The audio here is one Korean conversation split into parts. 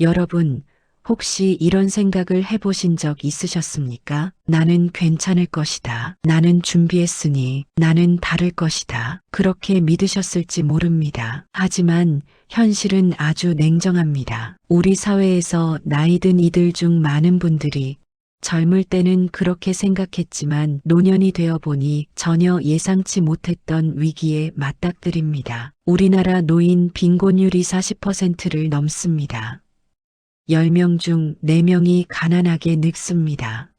여러분, 혹시 이런 생각을 해보신 적 있으셨습니까? 나는 괜찮을 것이다. 나는 준비했으니 나는 다를 것이다. 그렇게 믿으셨을지 모릅니다. 하지만 현실은 아주 냉정합니다. 우리 사회에서 나이든 이들 중 많은 분들이 젊을 때는 그렇게 생각했지만 노년이 되어 보니 전혀 예상치 못했던 위기에 맞닥뜨립니다. 우리나라 노인 빈곤율이 40%를 넘습니다. 10명 중 4명이 가난하게 늙습니다.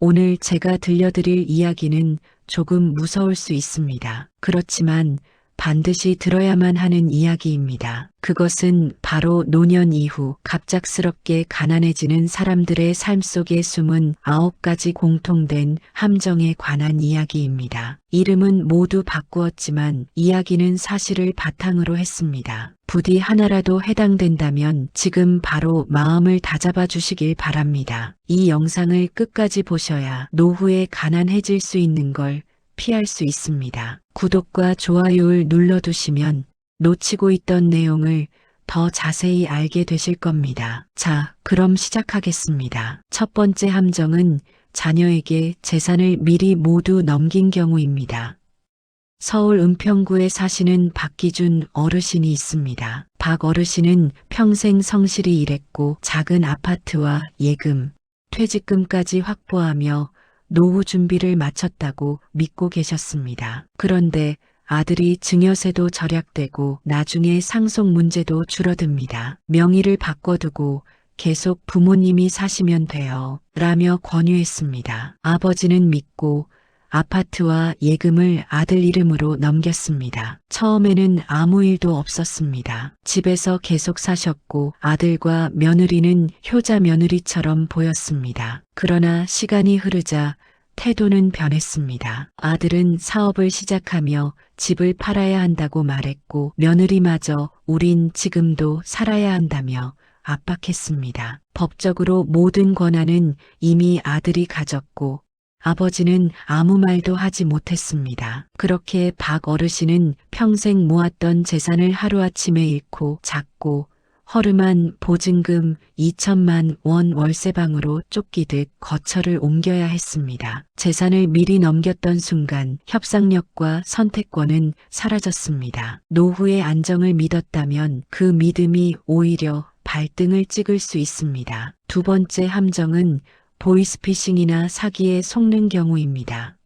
오늘 제가 들려드릴 이야기는 조금 무서울 수 있습니다. 그렇지만 반드시 들어야만 하는 이야기입니다. 그것은 바로 노년 이후 갑작스럽게 가난해지는 사람들의 삶 속에 숨은 아홉 가지 공통된 함정에 관한 이야기입니다. 이름은 모두 바꾸었지만 이야기는 사실을 바탕으로 했습니다. 부디 하나라도 해당된다면 지금 바로 마음을 다잡아 주시길 바랍니다. 이 영상을 끝까지 보셔야 노후에 가난해질 수 있는 걸 피할 수 있습니다. 구독과 좋아요를 눌러두시면 놓치고 있던 내용을 더 자세히 알게 되실 겁니다. 자, 그럼 시작하겠습니다. 첫 번째 함정은 자녀에게 재산을 미리 모두 넘긴 경우입니다. 서울 은평구에 사시는 박기준 어르신이 있습니다. 박 어르신은 평생 성실히 일했고 작은 아파트와 예금, 퇴직금까지 확보하며 노후 준비를 마쳤다고 믿고 계셨습니다. 그런데 아들이 증여세도 절약되고 나중에 상속 문제도 줄어듭니다. 명의를 바꿔두고 계속 부모님이 사시면 돼요. 라며 권유했습니다. 아버지는 믿고 아파트와 예금을 아들 이름으로 넘겼습니다. 처음에는 아무 일도 없었습니다. 집에서 계속 사셨고 아들과 며느리는 효자 며느리처럼 보였습니다. 그러나 시간이 흐르자 태도는 변했습니다. 아들은 사업을 시작하며 집을 팔아야 한다고 말했고 며느리마저 우린 지금도 살아야 한다며 압박했습니다. 법적으로 모든 권한은 이미 아들이 가졌고 아버지는 아무 말도 하지 못했습니다. 그렇게 박 어르신은 평생 모았던 재산을 하루아침에 잃고 작고 허름한 보증금 2천만 원 월세방으로 쫓기듯 거처를 옮겨야 했습니다. 재산을 미리 넘겼던 순간 협상력과 선택권은 사라졌습니다. 노후의 안정을 믿었다면 그 믿음이 오히려 발등을 찍을 수 있습니다. 두 번째 함정은 보이스피싱이나 사기에 속는 경우입니다.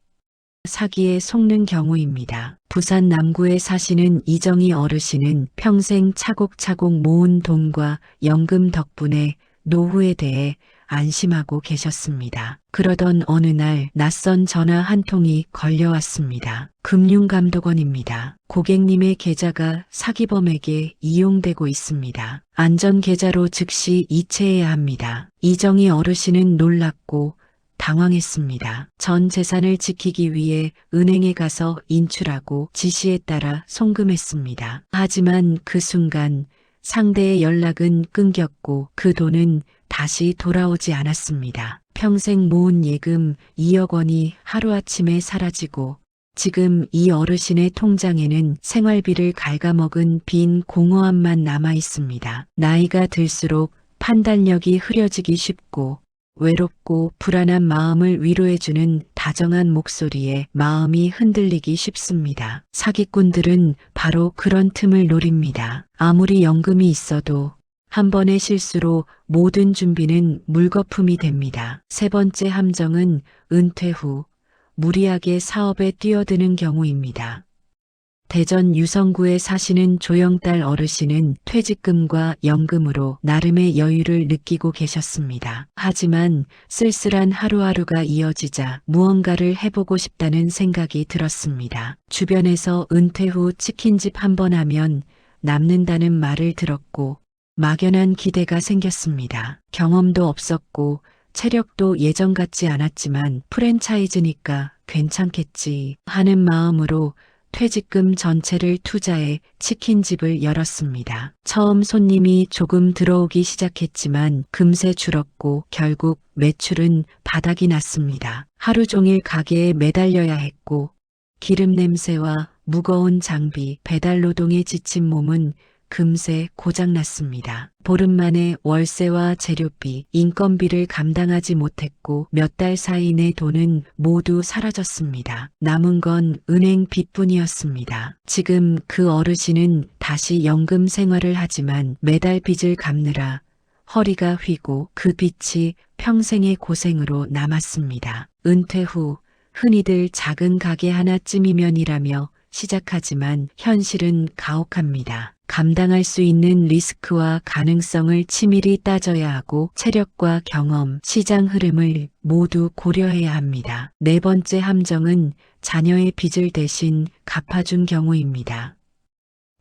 사기에 속는 경우입니다. 부산 남구에 사시는 이정희 어르신은 평생 차곡차곡 모은 돈과 연금 덕분에 노후에 대해 안심하고 계셨습니다. 그러던 어느 날 낯선 전화 한 통이 걸려왔습니다. 금융감독원입니다. 고객님의 계좌가 사기범에게 이용되고 있습니다. 안전계좌로 즉시 이체해야 합니다. 이정희 어르신은 놀랐고 당황했습니다. 전 재산을 지키기 위해 은행에 가서 인출하고 지시에 따라 송금했습니다. 하지만 그 순간 상대의 연락은 끊겼고 그 돈은 다시 돌아오지 않았습니다. 평생 모은 예금 2억 원이 하루아침에 사라지고 지금 이 어르신의 통장에는 생활비를 갉아먹은 빈 공허함만 남아 있습니다. 나이가 들수록 판단력이 흐려지기 쉽고 외롭고 불안한 마음을 위로해주는 다정한 목소리에 마음이 흔들리기 쉽습니다. 사기꾼들은 바로 그런 틈을 노립니다. 아무리 연금이 있어도 한 번의 실수로 모든 준비는 물거품이 됩니다. 세 번째 함정은 은퇴 후 무리하게 사업에 뛰어드는 경우입니다. 대전 유성구에 사시는 조영달 어르신은 퇴직금과 연금으로 나름의 여유를 느끼고 계셨습니다. 하지만 쓸쓸한 하루하루가 이어지자 무언가를 해보고 싶다는 생각이 들었습니다. 주변에서 은퇴 후 치킨집 한 번 하면 남는다는 말을 들었고 막연한 기대가 생겼습니다. 경험도 없었고 체력도 예전 같지 않았지만 프랜차이즈니까 괜찮겠지 하는 마음으로 퇴직금 전체를 투자해 치킨집을 열었습니다. 처음 손님이 조금 들어오기 시작했지만 금세 줄었고 결국 매출은 바닥이 났습니다. 하루 종일 가게에 매달려야 했고 기름 냄새와 무거운 장비, 배달 노동에 지친 몸은 금세 고장났습니다. 보름 만에 월세와 재료비, 인건비를 감당하지 못했고 몇 달 사이 내 돈은 모두 사라졌습니다. 남은 건 은행 빚뿐이었습니다. 지금 그 어르신은 다시 연금 생활을 하지만 매달 빚을 갚느라 허리가 휘고 그 빚이 평생의 고생으로 남았습니다. 은퇴 후 흔히들 작은 가게 하나쯤이면이라며 시작하지만 현실은 가혹합니다. 감당할 수 있는 리스크와 가능성을 치밀히 따져야 하고 체력과 경험, 시장 흐름을 모두 고려해야 합니다. 네 번째 함정은 자녀의 빚을 대신 갚아준 경우입니다.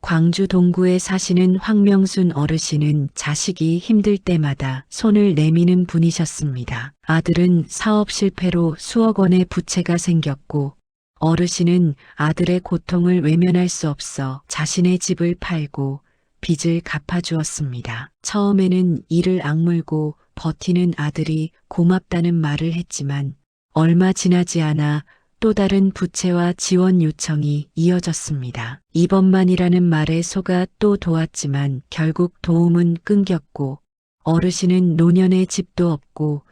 광주 동구에 사시는 황명순 어르신은 자식이 힘들 때마다 손을 내미는 분이셨습니다. 아들은 사업 실패로 수억 원의 부채가 생겼고 어르신은 아들의 고통을 외면할 수 없어 자신의 집을 팔고 빚을 갚아주었습니다. 처음에는 이를 악물고 버티는 아들이 고맙다는 말을 했지만 얼마 지나지 않아 또 다른 부채와 지원 요청이 이어졌습니다. 이번만이라는 말에 속아 또 도왔지만 결국 도움은 끊겼고 어르신은 노년의 집도 없고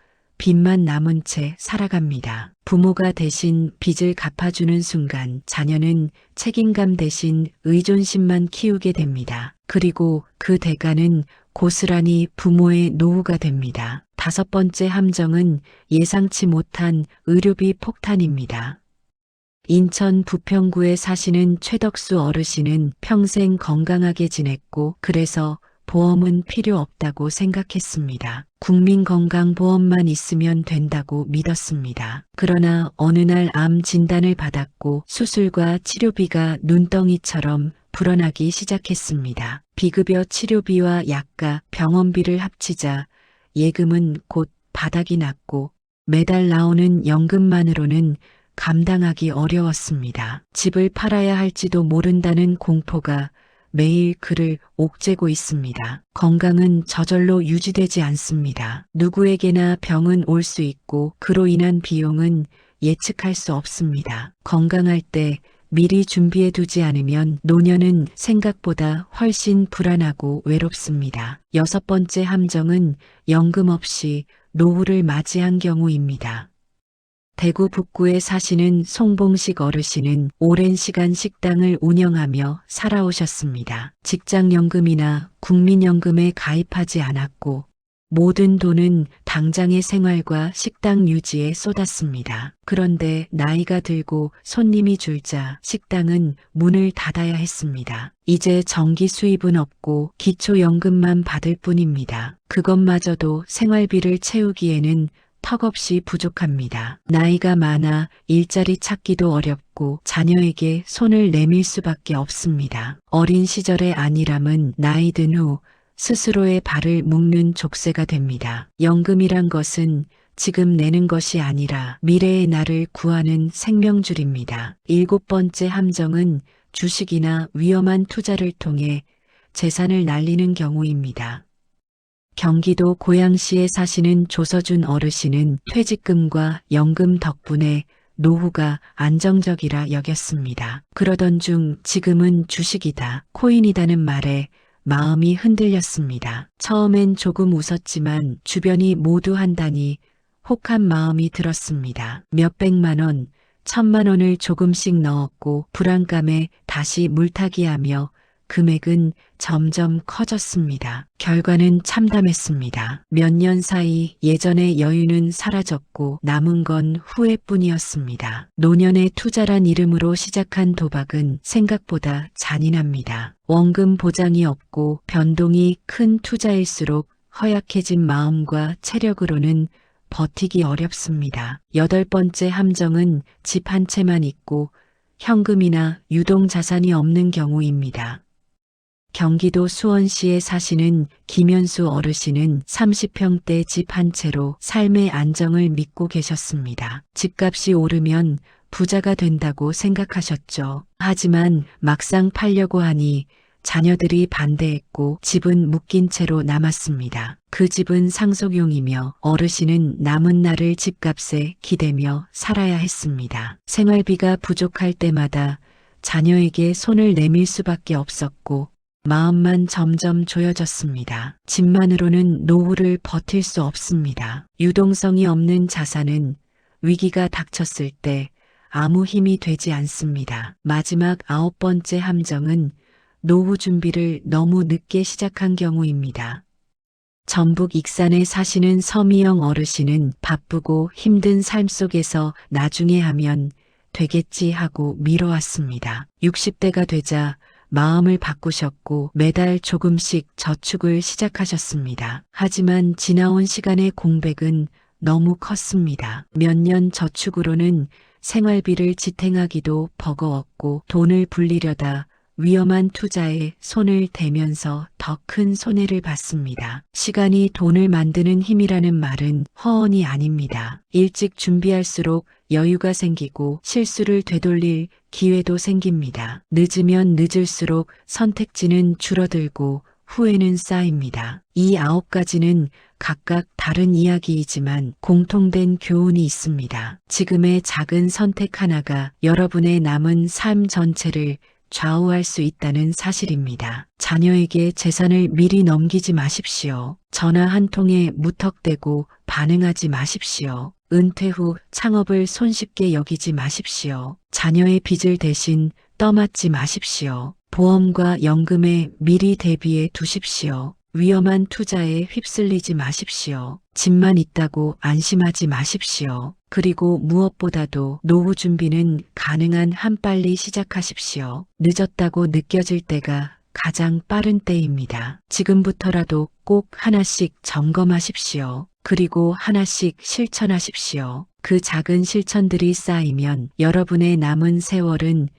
빚만 남은 채 살아갑니다. 부모가 대신 빚을 갚아주는 순간 자녀는 책임감 대신 의존심만 키우게 됩니다. 그리고 그 대가는 고스란히 부모의 노후가 됩니다. 다섯 번째 함정은 예상치 못한 의료비 폭탄입니다. 인천 부평구에 사시는 최덕수 어르신은 평생 건강하게 지냈고 그래서 보험은 필요 없다고 생각했습니다. 국민건강보험만 있으면 된다고 믿었습니다. 그러나 어느 날 암 진단을 받았고 수술과 치료비가 눈덩이처럼 불어나기 시작했습니다. 비급여 치료비와 약가, 병원비를 합치자 예금은 곧 바닥이 났고 매달 나오는 연금만으로는 감당하기 어려웠습니다. 집을 팔아야 할지도 모른다는 공포가 매일 그를 옥죄고 있습니다. 건강은 저절로 유지되지 않습니다. 누구에게나 병은 올 수 있고 그로 인한 비용은 예측할 수 없습니다. 건강할 때 미리 준비해 두지 않으면 노년은 생각보다 훨씬 불안하고 외롭습니다. 여섯 번째 함정은 연금 없이 노후를 맞이한 경우입니다. 대구 북구에 사시는 송봉식 어르신은 오랜 시간 식당을 운영하며 살아오셨습니다. 직장연금이나 국민연금에 가입하지 않았고 모든 돈은 당장의 생활과 식당 유지에 쏟았습니다. 그런데 나이가 들고 손님이 줄자 식당은 문을 닫아야 했습니다. 이제 정기 수입은 없고 기초연금만 받을 뿐입니다. 그것마저도 생활비를 채우기에는 턱없이 부족합니다. 나이가 많아 일자리 찾기도 어렵고 자녀에게 손을 내밀 수밖에 없습니다. 어린 시절의 안일함은 나이 든 후 스스로의 발을 묶는 족쇄가 됩니다. 연금이란 것은 지금 내는 것이 아니라 미래의 나를 구하는 생명줄입니다. 일곱 번째 함정은 주식이나 위험한 투자를 통해 재산을 날리는 경우입니다. 경기도 고양시에 사시는 조서준 어르신은 퇴직금과 연금 덕분에 노후가 안정적이라 여겼습니다. 그러던 중 지금은 주식이다, 코인이다는 말에 마음이 흔들렸습니다. 처음엔 조금 웃었지만 주변이 모두 한다니 혹한 마음이 들었습니다. 몇백만 원, 천만 원을 조금씩 넣었고 불안감에 다시 물타기하며 금액은 점점 커졌습니다. 결과는 참담했습니다. 몇 년 사이 예전의 여유는 사라졌고 남은 건 후회뿐이었습니다. 노년의 투자란 이름으로 시작한 도박은 생각보다 잔인합니다. 원금 보장이 없고 변동이 큰 투자일수록 허약해진 마음과 체력으로는 버티기 어렵습니다. 여덟 번째 함정은 집 한 채만 있고 현금이나 유동 자산이 없는 경우입니다. 경기도 수원시에 사시는 김현수 어르신은 30평대 집 한 채로 삶의 안정을 믿고 계셨습니다. 집값이 오르면 부자가 된다고 생각하셨죠. 하지만 막상 팔려고 하니 자녀들이 반대했고 집은 묶인 채로 남았습니다. 그 집은 상속용이며 어르신은 남은 날을 집값에 기대며 살아야 했습니다. 생활비가 부족할 때마다 자녀에게 손을 내밀 수밖에 없었고 마음만 점점 조여졌습니다. 집만으로는 노후를 버틸 수 없습니다. 유동성이 없는 자산은 위기가 닥쳤을 때 아무 힘이 되지 않습니다. 마지막 아홉 번째 함정은 노후 준비를 너무 늦게 시작한 경우입니다. 전북 익산에 사시는 서미영 어르신은 바쁘고 힘든 삶 속에서 나중에 하면 되겠지 하고 미뤄왔습니다. 60대가 되자 마음을 바꾸셨고 매달 조금씩 저축을 시작하셨습니다. 하지만 지나온 시간의 공백은 너무 컸습니다. 몇 년 저축으로는 생활비를 지탱하기도 버거웠고 돈을 불리려다 위험한 투자에 손을 대면서 더 큰 손해를 봤습니다. 시간이 돈을 만드는 힘이라는 말은 허언이 아닙니다. 일찍 준비할수록 여유가 생기고 실수를 되돌릴 기회도 생깁니다. 늦으면 늦을수록 선택지는 줄어들고 후회는 쌓입니다. 이 아홉 가지는 각각 다른 이야기이지만 공통된 교훈이 있습니다. 지금의 작은 선택 하나가 여러분의 남은 삶 전체를 좌우할 수 있다는 사실입니다. 자녀에게 재산을 미리 넘기지 마십시오. 전화 한 통에 무턱대고 반응하지 마십시오. 은퇴 후 창업을 손쉽게 여기지 마십시오. 자녀의 빚을 대신 떠맡지 마십시오. 보험과 연금에 미리 대비해 두십시오. 위험한 투자에 휩쓸리지 마십시오. 집만 있다고 안심하지 마십시오. 그리고 무엇보다도 노후 준비는 가능한 한 빨리 시작하십시오. 늦었다고 느껴질 때가 가장 빠른 때입니다. 지금부터라도 꼭 하나씩 점검하십시오. 그리고 하나씩 실천하십시오. 그 작은 실천들이 쌓이면 여러분의 남은 세월은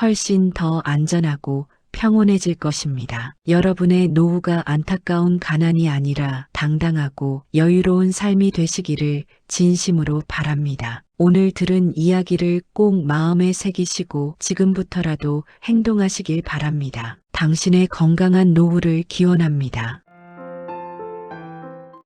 훨씬 더 안전하고 평온해질 것입니다. 여러분의 노후가 안타까운 가난이 아니라 당당하고 여유로운 삶이 되시기를 진심으로 바랍니다. 오늘 들은 이야기를 꼭 마음에 새기시고 지금부터라도 행동하시길 바랍니다. 당신의 건강한 노후를 기원합니다.